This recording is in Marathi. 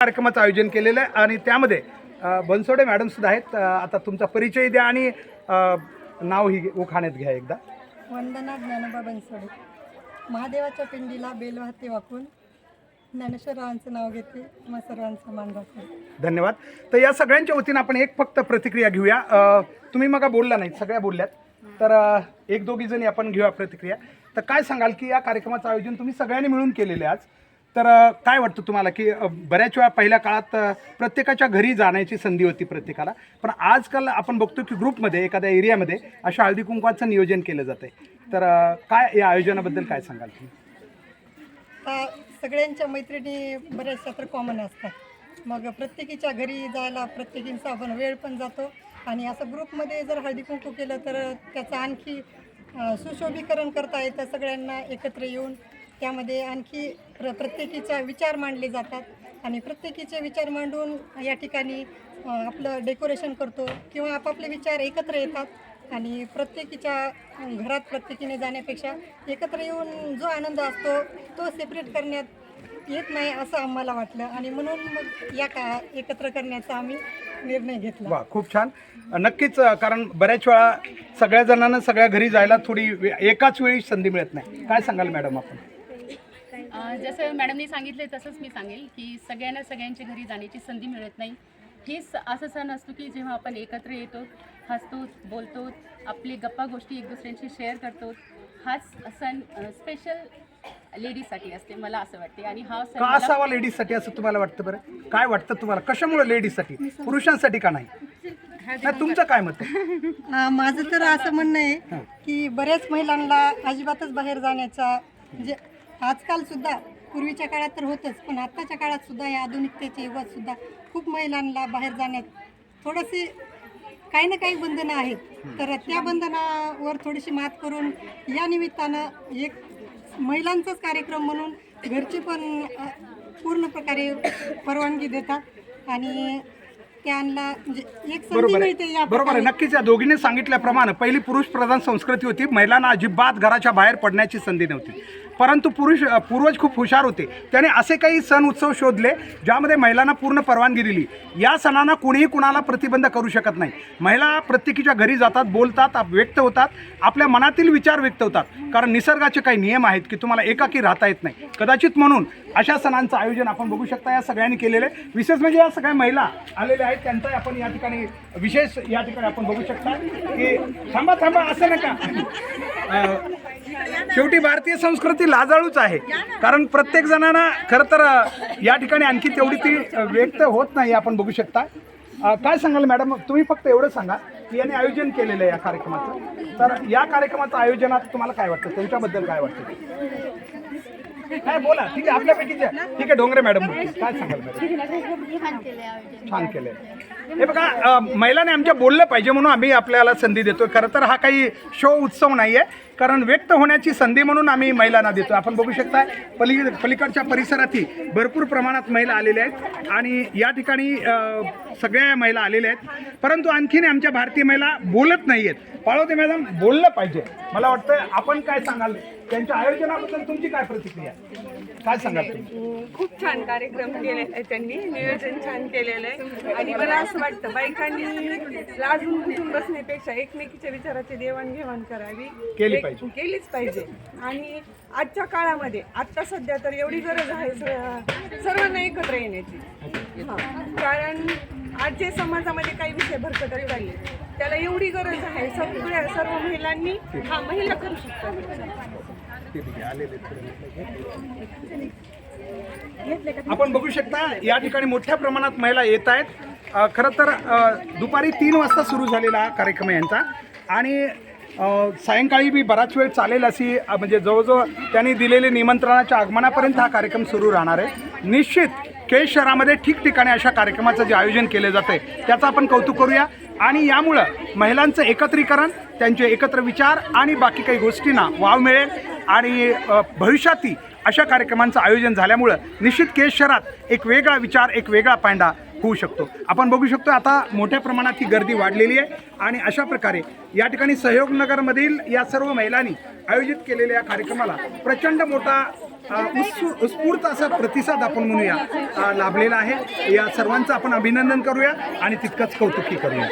कार्यक्रमाचं आयोजन केलेलं आहे आणि त्यामध्ये बनसोडे मॅडम सुद्धा आहेत. आता तुमचा परिचय द्या आणि नाव ही उखाण्यात घ्या एकदा. वंदना ज्ञानोबा बनसोडे. महादेवाच्या पिंडीला बेलवाहते वाकून. ज्ञानेश्वररावांचं नाव घेते. मग सर्वांचा मान राखते. धन्यवाद. तर या सगळ्यांच्या वतीनं आपण एक फक्त प्रतिक्रिया घेऊया. तुम्ही मग बोलला नाही सगळ्या बोलल्यात. तर एक दोघी जणी आपण घेऊया प्रतिक्रिया. तर काय सांगाल की या कार्यक्रमाचं आयोजन तुम्ही सगळ्यांनी मिळून केलेले आज? तर काय वाटतं तुम्हाला की बऱ्याच वेळा पहिल्या काळात प्रत्येकाच्या घरी जाण्याची संधी होती प्रत्येकाला पण आजकाल आपण बघतो की ग्रुपमध्ये एखाद्या एरियामध्ये अशा हळदी कुंकवाचं नियोजन केलं जातं तर काय या आयोजनाबद्दल काय सांगाल तुम्ही? आता सगळ्यांच्या मैत्रिणी बऱ्याचशा तर कॉमन असतात. मग प्रत्येकीच्या घरी जायला प्रत्येकींचा आपण वेळ पण जातो आणि असं ग्रुपमध्ये जर हळदी कुंकू केलं तर त्याचं आणखी सुशोभीकरण करता येतं सगळ्यांना एकत्र येऊन. त्यामध्ये आणखी प्र प्रत्येकीचा विचार मांडले जातात आणि प्रत्येकीचे विचार मांडून या ठिकाणी आपलं डेकोरेशन करतो किंवा आपापले विचार एकत्र येतात आणि प्रत्येकीच्या घरात प्रत्येकीने जाण्यापेक्षा एकत्र येऊन जो आनंद असतो तो सेपरेट करण्यात येत नाही असं आम्हाला वाटलं. आणि म्हणून मग या का एकत्र करण्याचा आम्ही निर्णय घेतला. वा खूप छान. नक्कीच कारण बऱ्याच वेळा सगळ्या जणांना सगळ्या घरी जायला थोडी एकाच वेळी संधी मिळत नाही. काय सांगाल मॅडम आपण? जसं मॅडमनी सांगितले तसंच मी सांगेल की सगळ्यांना सगळ्यांच्या घरी जाण्याची संधी मिळत नाही. हीच असं सण असतो की जेव्हा आपण एकत्र येतो हसतो बोलतो आपली गप्पा गोष्टी एक दुसऱ्यांशी शेअर करतो हाच सण स्पेशल लेडीजसाठी असते मला असं वाटते. आणि हा सण का मला- असावा लेडीजसाठी असं तुम्हाला वाटतं बरं? काय वाटतं तुम्हाला? कशामुळे लेडीजसाठी? पुरुषांसाठी का नाही? नाही तुमचं काय मत आहे? माझं तर असं म्हणणं आहे की बऱ्याच महिलांना अजिबातच बाहेर जाण्याचा म्हणजे आजकाल सुद्धा पूर्वीच्या काळात तर होतंच पण आत्ताच्या काळात सुद्धा या आधुनिकतेच्या युगात सुद्धा खूप महिलांना बाहेर जाण्यात थोडेसे काही ना काही बंधनं आहेत. तर त्या बंधनावर थोडीशी मात करून या निमित्तानं एक महिलांचाच कार्यक्रम म्हणून घरचे पण पूर्ण प्रकारे परवानगी देतात आणि त्यांना म्हणजे एक संधी बरोबर आहे. नक्कीच या दोघींनी सांगितल्याप्रमाणे पहिली पुरुष प्रधान संस्कृती होती. महिलांना अजिबात घराच्या बाहेर पडण्याची संधी नव्हती. परंतु पुरुष पूर्वज खूप हुशार होते. त्याने असे काही सण उत्सव शोधले ज्यामध्ये महिलांना पूर्ण परवानगी दिली. या सणांना कोणीही कुणाला प्रतिबंध करू शकत नाही. महिला प्रत्येकीच्या घरी जातात बोलतात व्यक्त होतात आपल्या मनातील विचार व्यक्त होतात. कारण निसर्गाचे काही नियम आहेत की तुम्हाला एकाकी राहता येत नाही. कदाचित म्हणून अशा सणांचं आयोजन आपण बघू शकता या सगळ्यांनी केलेलं आहे. विशेष म्हणजे या सगळ्या महिला आलेल्या आहेत त्यांचाही आपण या ठिकाणी विशेष या ठिकाणी आपण बघू शकता की थांबा थांबा असं नका. शेवटी भारतीय संस्कृती लाजाळूच आहे. कारण प्रत्येक जणांना खरं तर या ठिकाणी आणखी तेवढी ती व्यक्त होत नाही आपण बघू शकता. काय सांगाल मॅडम? तुम्ही फक्त एवढं सांगा की याने आयोजन केलेलं आहे या कार्यक्रमाचं. तर या कार्यक्रमाचं आयोजनात तुम्हाला काय वाटतं? त्यांच्याबद्दल काय वाटतं? काय बोला. ठीक आहे ठीक आहे डोंगरे मॅडम. काय सांगाल मॅडम? छान केलंय. हे बघा महिलाने महिलांनी आमच्या बोललं पाहिजे म्हणून आम्ही आपल्याला संधी देतो खरं तर हा काही शो उत्सव नाही आहे कारण व्यक्त होण्याची संधी म्हणून आम्ही महिलांना देतो आपण बघू शकता पली पलीकडच्या परिसरातही भरपूर प्रमाणात महिला आलेल्या आहेत. आणि या ठिकाणी सगळ्या महिला आलेल्या आहेत. परंतु आणखीन आमच्या भारतीय महिला बोलत नाही आहेत पाळवते मॅडम बोललं पाहिजे. मला वाटतं आपण काय सांगाल? त्यांच्या आयोजनाबद्दल तुमची काय प्रतिक्रिया? काय तुम्ही? खूप छान कार्यक्रम केलेला आहे त्यांनी नियोजन छान केलेलं आहे. आणि मला असं वाटतं बायकांनी लाजून बुजून बसण्यापेक्षा एकमेकीच्या विचाराची देवाणघेवाण करावी. केली पाहिजे. केलीच पाहिजे. आणि आजच्या काळामध्ये आत्ता सध्या तर एवढी गरज आहे स- सर्वांना एकत्र येण्याची. हा. कारण आज जे समाजामध्ये काही विषय भरकटत चालले त्याला एवढी गरज आहे सगळ्या सर्व महिलांनी हा महिला करू शकतात. आपण बघू शकता या ठिकाणी मोठ्या प्रमाणात महिला येत आहेत. खरं तर दुपारी तीन वाजता सुरू झालेला हा कार्यक्रम यांचा. आणि सायंकाळी बी बराच वेळ चालेल अशी म्हणजे जवळजवळ त्यांनी दिलेले निमंत्रणाच्या आगमनापर्यंत हा कार्यक्रम सुरू राहणार आहे. निश्चित केश शहरामध्ये ठिकठिकाणी अशा कार्यक्रमाचं जे आयोजन केलं जातं आहे त्याचं आपण कौतुक करूया. आणि यामुळं महिलांचं एकत्रीकरण त्यांचे एकत्र विचार आणि बाकी काही गोष्टींना वाव मिळेल. आणि अ, भविष्यातही अशा कार्यक्रमांचं आयोजन झाल्यामुळं निश्चित केस शहरात एक वेगळा विचार एक वेगळा पांडा होऊ शकतो. आपण बघू शकतो आता मोठ्या प्रमाणात ही गर्दी वाढलेली आहे आणि अशा प्रकारे या ठिकाणी सहयोगनगरमधील या सर्व महिलांनी आयोजित केलेल्या या कार्यक्रमाला प्रचंड मोठा अ, उत्स्फूर्त असा प्रतिसाद आपण म्हणूया लाभलेला आहे. या सर्वांचं आपण अभिनंदन करूया आणि तितकंच कौतुकी करूया.